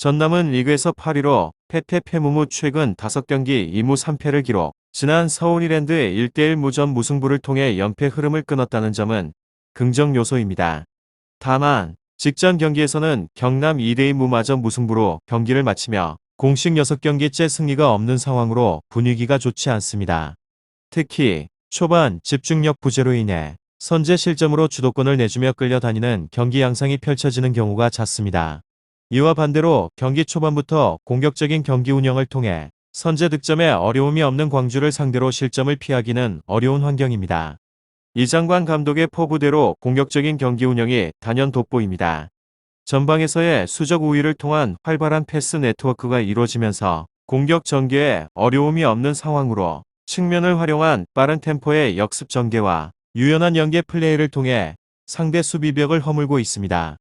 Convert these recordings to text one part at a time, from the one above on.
전남은 리그에서 8위로 패패 패무무 최근 5경기 2무 3패를 기록. 지난 서울 이랜드 1대1 무전 무승부를 통해 연패 흐름을 끊었다는 점은 긍정 요소입니다. 다만 직전 경기에서는 경남 2대2 무마전 무승부로 경기를 마치며 공식 6경기째 승리가 없는 상황으로 분위기가 좋지 않습니다. 특히 초반 집중력 부재로 인해 선제 실점으로 주도권을 내주며 끌려다니는 경기 양상이 펼쳐지는 경우가 잦습니다. 이와 반대로 경기 초반부터 공격적인 경기 운영을 통해 선제 득점에 어려움이 없는 광주를 상대로 실점을 피하기는 어려운 환경입니다. 이장관 감독의 포부대로 공격적인 경기 운영이 단연 돋보입니다. 전방에서의 수적 우위를 통한 활발한 패스 네트워크가 이루어지면서 공격 전개에 어려움이 없는 상황으로 측면을 활용한 빠른 템포의 역습 전개와 유연한 연계 플레이를 통해 상대 수비벽을 허물고 있습니다.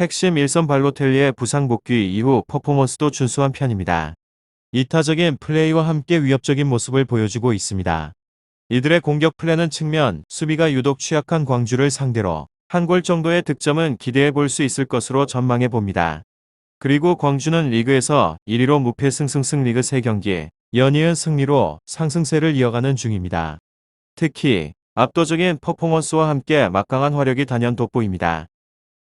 핵심 일선 발로텔리의 부상 복귀 이후 퍼포먼스도 준수한 편입니다. 이타적인 플레이와 함께 위협적인 모습을 보여주고 있습니다. 이들의 공격 플랜은 측면, 수비가 유독 취약한 광주를 상대로 한 골 정도의 득점은 기대해 볼 수 있을 것으로 전망해 봅니다. 그리고 광주는 리그에서 1위로 무패 승승승 리그 3경기, 연이은 승리로 상승세를 이어가는 중입니다. 특히 압도적인 퍼포먼스와 함께 막강한 화력이 단연 돋보입니다.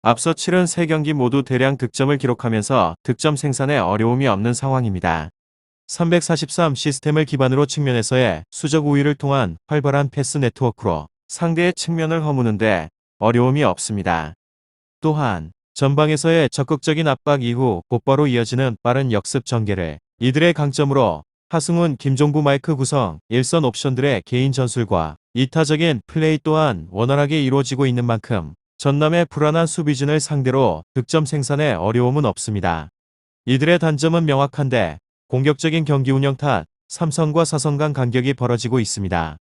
앞서 치른 3경기 모두 대량 득점을 기록하면서 득점 생산에 어려움이 없는 상황입니다. 343 시스템을 기반으로 측면에서의 수적 우위를 통한 활발한 패스 네트워크로 상대의 측면을 허무는데 어려움이 없습니다. 또한 전방에서의 적극적인 압박 이후 곧바로 이어지는 빠른 역습 전개를 이들의 강점으로 하승훈, 김종부 마이크 구성, 일선 옵션들의 개인 전술과 이타적인 플레이 또한 원활하게 이루어지고 있는 만큼 전남의 불안한 수비진을 상대로 득점 생산에 어려움은 없습니다. 이들의 단점은 명확한데 공격적인 경기 운영 탓 삼성과 사성 간 간격이 벌어지고 있습니다.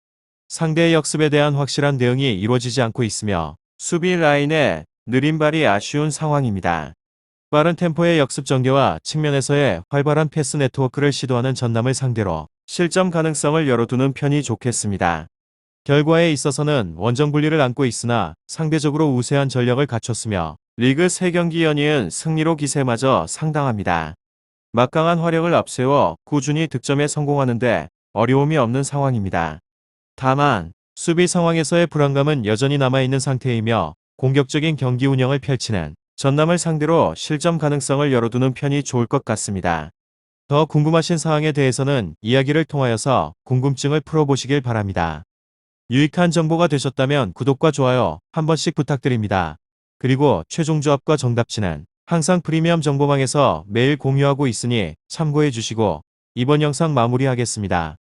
상대의 역습에 대한 확실한 대응이 이루어지지 않고 있으며 수비 라인의 느린 발이 아쉬운 상황입니다. 빠른 템포의 역습 전개와 측면에서의 활발한 패스 네트워크를 시도하는 전남을 상대로 실점 가능성을 열어두는 편이 좋겠습니다. 결과에 있어서는 원정 분리를 안고 있으나 상대적으로 우세한 전력을 갖췄으며 리그 3경기 연이은 승리로 기세마저 상당합니다. 막강한 화력을 앞세워 꾸준히 득점에 성공하는데 어려움이 없는 상황입니다. 다만 수비 상황에서의 불안감은 여전히 남아있는 상태이며 공격적인 경기 운영을 펼치는 전남을 상대로 실점 가능성을 열어두는 편이 좋을 것 같습니다. 더 궁금하신 사항에 대해서는 이야기를 통하여서 궁금증을 풀어보시길 바랍니다. 유익한 정보가 되셨다면 구독과 좋아요 한 번씩 부탁드립니다. 그리고 최종 조합과 정답치는 항상 프리미엄 정보방에서 매일 공유하고 있으니 참고해 주시고 이번 영상 마무리하겠습니다.